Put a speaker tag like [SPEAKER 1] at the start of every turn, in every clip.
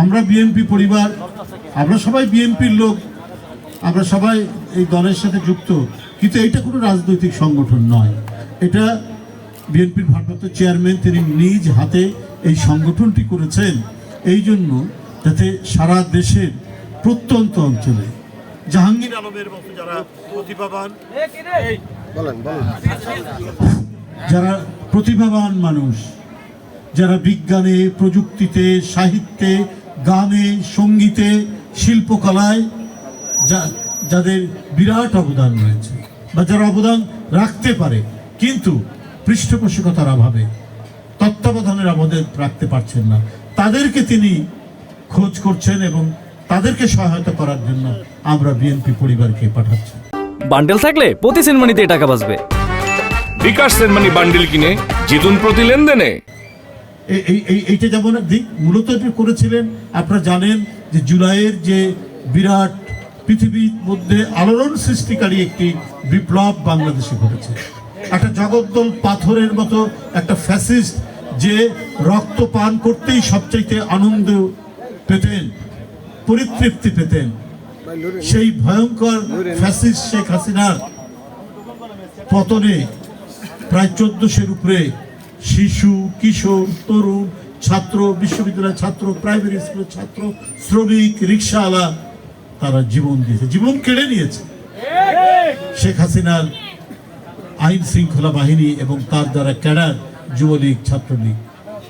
[SPEAKER 1] আমরা বিএনপি পরিবার আমরা সবাই বিএনপির লোক আমরা সবাই এই দলের সাথে যুক্ত। কিন্তু এটা কোনো রাজনৈতিক সংগঠন নয়। এটা বিএনপির ভারপ্রাপ্ত চেয়ারম্যান তিনি নিজ হাতে এই সংগঠনটি করেছেন। এই জন্য যাতে সারা দেশের প্রত্যন্ত অঞ্চলে জাহাঙ্গীর আলমের মতো যারা প্রতিভাবান যারা প্রতিভাবান মানুষ যারা বিজ্ঞানে প্রযুক্তিতে সাহিত্যে গানে সঙ্গীতে শিল্পকলায় যা যাদের বিরাট অবদান রয়েছে বা যারা অবদান রাখতে পারে কিন্তু পৃষ্ঠপোষকতার অভাবে তত্ত্বাবধানের অভাবে রাখতে পারছেন না। তাদেরকে তিনি খোঁজ করছেন এবং তাদেরকে সহায়তা করার জন্য আমরা বিএনপি পরিবারকে পাঠাচ্ছি।
[SPEAKER 2] বান্ডেল থাকলে প্রতি সেনমানিতে টাকা বাঁচবে।
[SPEAKER 3] বিকাশ সেনমানি বান্ডিল কিনে জিতুন প্রতি লেনদেনে।
[SPEAKER 1] এইটা যেমন দিক, মূলত এটি করেছিলেন, আপনারা জানেন যে জুলাইয়ের যে বিরাট পৃথিবীর মধ্যে আলোড়ন সৃষ্টিকারী একটি বিপ্লব বাংলাদেশে ঘটেছে। একটা জগদ্দল পাথরের মতো একটা ফ্যাসিস্ট যে রক্ত পান করতেই সবচাইতে আনন্দ পেতেন, পরিতৃপ্তি পেতেন, সেই ভয়ঙ্কর ফ্যাসিস্ট শেখ হাসিনার পতনে প্রায় চোদ্দশের উপরে শিশু, কিশোর, তরুণ, ছাত্র, বিশ্ববিদ্যালয়ের ছাত্র, প্রাইমারি স্কুলের ছাত্র, শ্রমিক, রিক্সাওয়ালা, তারা জীবন দিয়েছে। জীবন কেড়ে নিয়েছে। শেখ হাসিনার আইন শৃঙ্খলা বাহিনী এবং তার দ্বারা ক্যাডার, যুবলীগ, ছাত্রলীগ,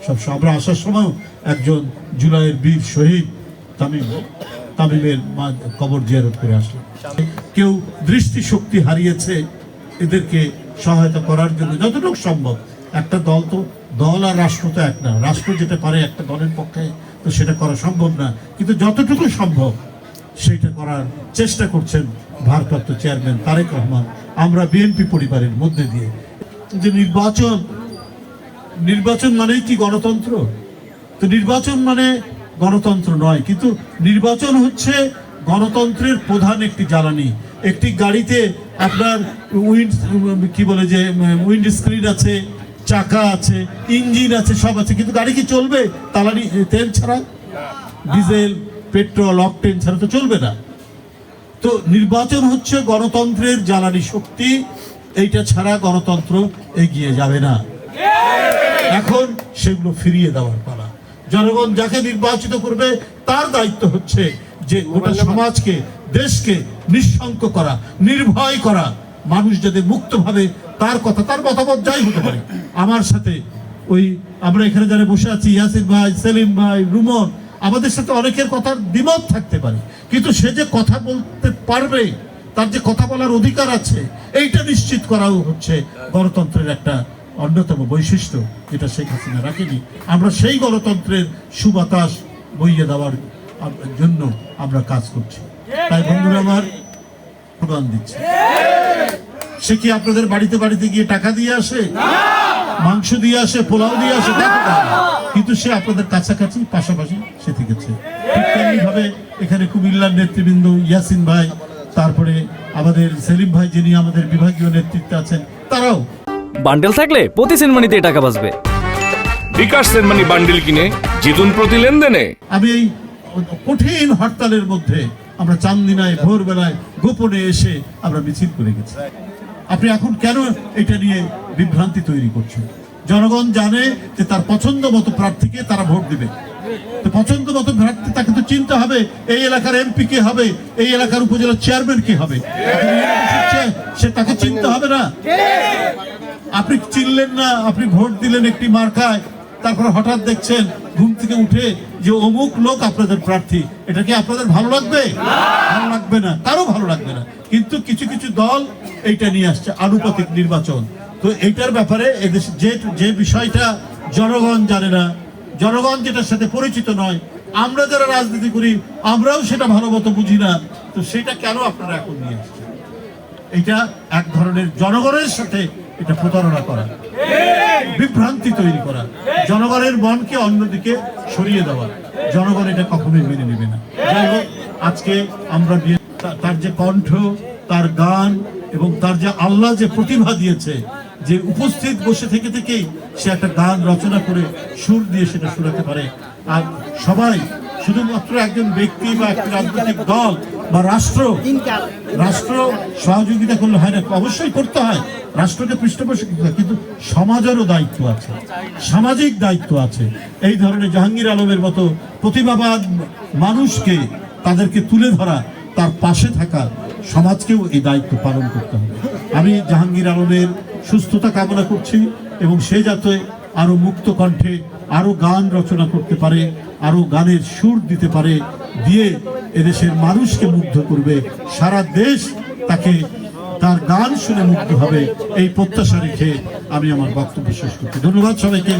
[SPEAKER 1] সব আমরা আসার সময় একজন জুলাইয়ের বীর শহীদ তামিম, তামিমের কবর জিয়ারত করে আসলাম কেউ দৃষ্টিশক্তি হারিয়েছে এদেরকে সহায়তা করার জন্য যতটুকু সম্ভব। একটা দল তো, দল আর রাষ্ট্র তো এক না। রাষ্ট্র যেটা পারে একটা দলের পক্ষে, তো সেটা করা সম্ভব না। কিন্তু যতটুকু সম্ভব সেটা করার চেষ্টা করছেন ভারপ্রাপ্ত চেয়ারম্যান তারেক রহমান, আমরা বিএনপি পরিবারের মধ্যে দিয়ে। যে নির্বাচন নির্বাচন মানেই কি গণতন্ত্র? তো নির্বাচন মানে গণতন্ত্র নয়, কিন্তু নির্বাচন হচ্ছে গণতন্ত্রের প্রধান একটি জ্বালানি। একটি গাড়িতে আপনার উইন্ড, কি বলে যে, উইন্ড স্ক্রিন আছে চাকা আছে ইঞ্জিন আছে সব আছে। কিন্তু গাড়ি কি চলবে? তালানি তেল ছাড়া? ডিজেল পেট্রোল অকটেন ছাড়া তো চলবে না। তো নির্বাচন হচ্ছে গণতন্ত্রের জ্বালানি শক্তি। এইটা ছাড়া গণতন্ত্র এগিয়ে যাবে না। এখন সেগুলো ফিরিয়ে দেওয়ার পালা। জনগণ যাকে নির্বাচিত করবে তার দায়িত্ব হচ্ছে যে গোটা সমাজকে দেশকে নিঃশঙ্ক করা নির্ভয় করা। মানুষ যাতে মুক্তভাবে তার কথা, তার মতামত যাই হতে পারে। আমার সাথে ওই, আমরা এখানে যারা বসে আছি, ইয়াসির ভাই, সেলিম ভাই, রুমন, আমাদের সাথে অনেকের কথার দ্বিমত থাকতে পারে। কিন্তু সে যে কথা বলতে পারবে, তার যে কথা বলার অধিকার আছে, এইটা নিশ্চিত করাও হচ্ছে গণতন্ত্রের একটা অন্যতম বৈশিষ্ট্য, যেটা শেখ হাসিনা রাখেনি। আমরা সেই গণতন্ত্রের সুবাতাস বইয়ে দেওয়ার জন্য আমরা কাজ করছি। তাই বন্ধুরা আমার প্রদান দিচ্ছে। সে কি আপনাদের বাড়িতে বাড়িতে গিয়ে টাকা দিয়ে আসে? মাংস দিয়ে আসে পোলাও দিয়ে আসে? দেখো কিন্তু সে আপনাদের কাছাকাছি পাশাপাশি সে থেকেছে। ঠিক তেমনি ভাবে এখানে কুমিল্লার নেতৃবৃন্দ ইয়াসিন ভাই তারপরে আমাদের সেলিম ভাই যিনি আমাদের বিভাগীয় নেতৃত্বে আছেন তারাও।
[SPEAKER 2] বান্ডেল থাকলে প্রতি সেনমানিতে টাকা বাঁচবে।
[SPEAKER 3] বিকাশ সেনমানি বান্ডিল কিনে জিতুন প্রতি লেনদেনে।
[SPEAKER 1] আমি এই কঠিন হরতালের মধ্যে আমরা চান্দিনায় ভোরবেলায় গোপনে এসে আমরা মিছিল করে গেছি। আপনি এখন কেন এটা নিয়ে বিভ্রান্তি তৈরি করছেন? জনগণ জানে যে তার পছন্দ মতো প্রার্থীকে তারা ভোট দিবে। তো পছন্দ মতো প্রার্থী তাকে তো চিনতে হবে এই এলাকার এমপি কে হবে এই এলাকার উপজেলার চেয়ারম্যান কে হবে। সে তাকে চিনতে হবে না? আপনি চিনলেন না আপনি ভোট দিলেন একটি মার্কায় তারপর হঠাৎ দেখছেন ঘুম থেকে উঠে যে অমুক লোক আপনাদের প্রার্থী। এটা কি আপনাদের ভালো লাগবে? ভালো লাগবে না। তারও ভালো লাগবে না। কিন্তু কিছু কিছু দল এইটা নিয়ে আসছে, আনুপাতিক নির্বাচন। তো এইটার ব্যাপারে এদেশে যে যে বিষয়টা জনগণ জানে না, জনগণ যেটার সাথে পরিচিত নয়, আমরা যারা রাজনীতি করি, আমরাও সেটা ভালো মতো বুঝি না। তো সেটা কেন আপনারা এখন নিয়ে আসছেন? এটা এক ধরনের জনগণের সাথে এটা প্রতারণা করা। বিভ্রান্তি তৈরি করা। জনগণের মনকে অন্যদিকে সরিয়ে দেওয়া। জনগণ এটা কখনোই মেনে নেবে না। যাই হোক, আজকে আমরা তার যে কণ্ঠ, তার গান এবং তার যে আল্লাহ যে প্রতিভা দিয়েছে, যে উপস্থিত বসে থেকে থেকেই সে একটা গান রচনা করে সুর দিয়ে সেটা শোনাতে পারে। আর সবাই, শুধুমাত্র একজন ব্যক্তি বা একটি রাজনৈতিক দল বা রাষ্ট্র? রাষ্ট্র সহযোগিতা করলে হয় না অবশ্যই করতে হয়। রাষ্ট্রকে পৃষ্ঠপোষক কিন্তু সমাজেরও দায়িত্ব আছে সামাজিক দায়িত্ব আছে। এই ধরনের জাহাঙ্গীর আলমের মতো প্রতিভাবান মানুষকে তাদেরকে তুলে ধরা তার পাশে থাকা সমাজকেও এই দায়িত্ব পালন করতে হবে। আমি জাহাঙ্গীর আলমের সুস্থতা কামনা করছি এবং সে যাতে আরও মুক্ত কণ্ঠে আরও গান রচনা করতে পারে আরও গানের সুর দিতে পারে দিয়ে এদেশের মানুষকে মুগ্ধ করবে। সারা দেশ তাকে তার গান শুনে মুগ্ধ হবে। এই প্রত্যাশা রেখে আমি আমার বক্তব্য শেষ করছি। ধন্যবাদ সবাইকে।